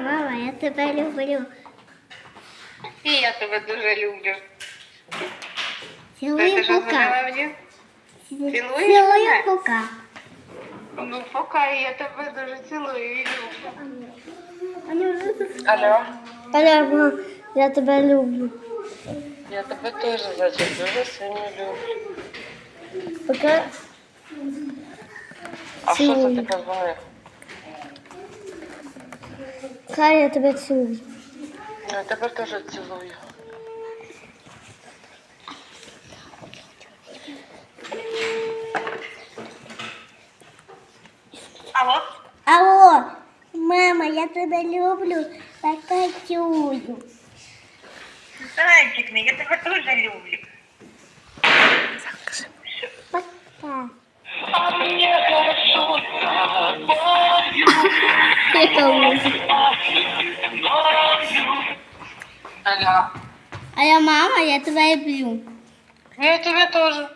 мама, я тебе люблю. І я тебе дуже люблю. Ти Цілую теж пока. дзвонила мені? Цілуєш Цілую мене? пока. Ну, пока, і я тебе дуже цілую і люблю. Вони вже тут. Алло. Алло, мам, я тебе люблю. Я тебе теж, значить, дуже сильно люблю. Пока. А що це Цілую. ти позвонив? Хай я тебе цілую. Я тебе теж цілую. Алло? Алло, мама, я тебе люблю. Пока цілую. Зайчик, мій, я тебе дуже люблю. Пока. А мені хорошо Яка музика? Алло. А я мама, я тебе люблю. Я тебе тоже.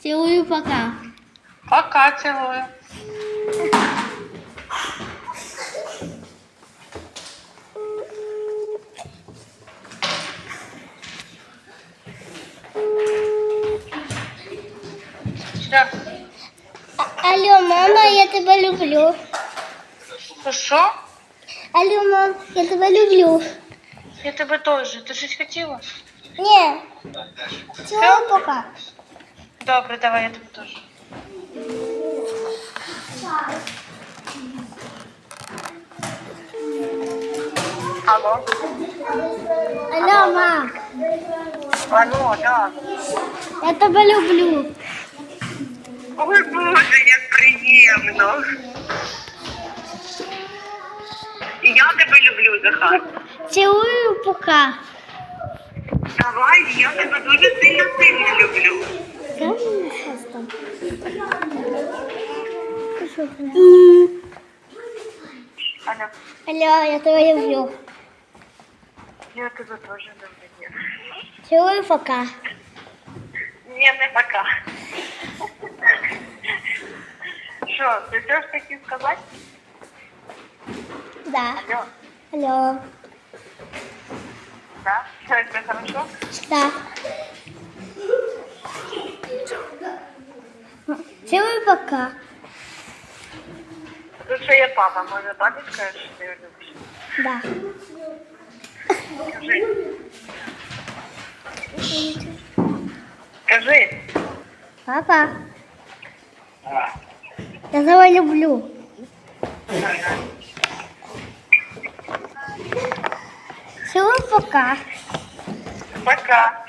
Цілую пока. Пока целую. Что? Алло, мама, я тебе люблю. Що? Алло, мам, я тебе люблю. Я тебе теж. Ти щось хотіла? Ні. Цілую пока. Добре, давай, я тебе теж. Алло. Алло, мам, Алло, да. я тебе люблю. Ой, Боже, як приємно. І я тебе люблю, Захар. Цілую пока. Давай, я тебе дуже сильно сильно люблю. М, Алло, Алло, я тебе люблю. я тебе теж люблю. Цілую пока. Ні, не пока. Що, ти теж хотів сказати? Да. Алло, Алло. да? Все, це хорошо? Да. Цілую пока. Тут ще є папа, може папі скажеш, що ти його любиш? Да. Скажи. Скажи. Папа. Я тебе люблю. Цілую пока. Пока.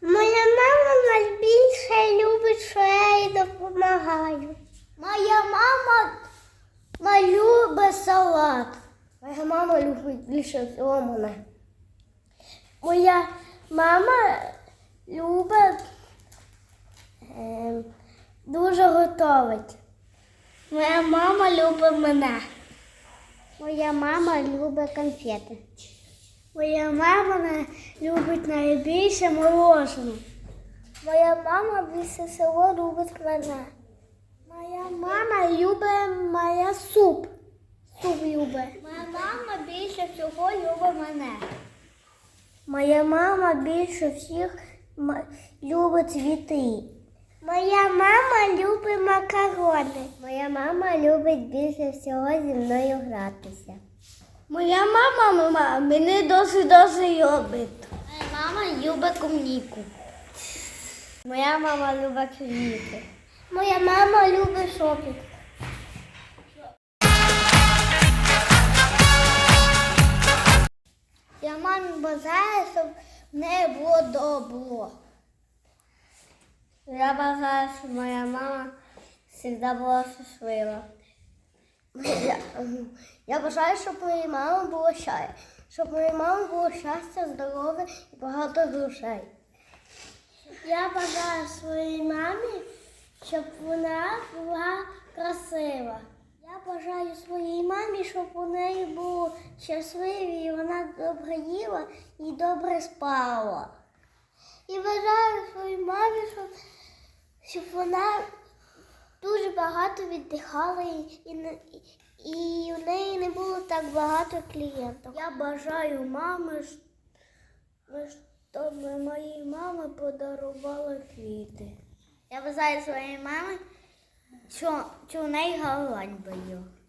Моя мама найбільше любить, що я їй допомагаю. Моя мама ма- любить салат. Моя мама любить більше всього мене. Моя мама любить ем, дуже готовить. Моя мама любить мене. Моя мама любить конфети. Моя мама любить найбільше морожене. Моя мама більше всього любить мене. Моя мама любить моя суп. Суп любить. Моя мама більше всього любить мене. Моя мама більше всіх любить цвіти. Моя мама любить макарони. Моя мама любить більше всього зі мною гратися. Моя мама, мама мене досить досить любить. Моя мама любить комніку. Моя мама любить квіти. Моя мама любить шопінг. Я мамі бажаю, щоб в неї було добро. Я бажаю, щоб моя мама завжди була щаслива. Я, я бажаю, щоб моїй мамі було щастя. Щоб моїй мамі було щастя, здоров'я і багато грошей. Я бажаю своїй мамі, щоб вона була красива. Я бажаю своїй мамі, щоб у неї було щасливі, і вона добре їла і добре спала. І бажаю своїй мамі, щоб, щоб вона дуже багато віддихала і, і, і у неї не було так багато клієнтів. Я бажаю мами, щоб моїй мамі подарувала квіти. Я бажаю своїй мамі, що, що у неї не боліла.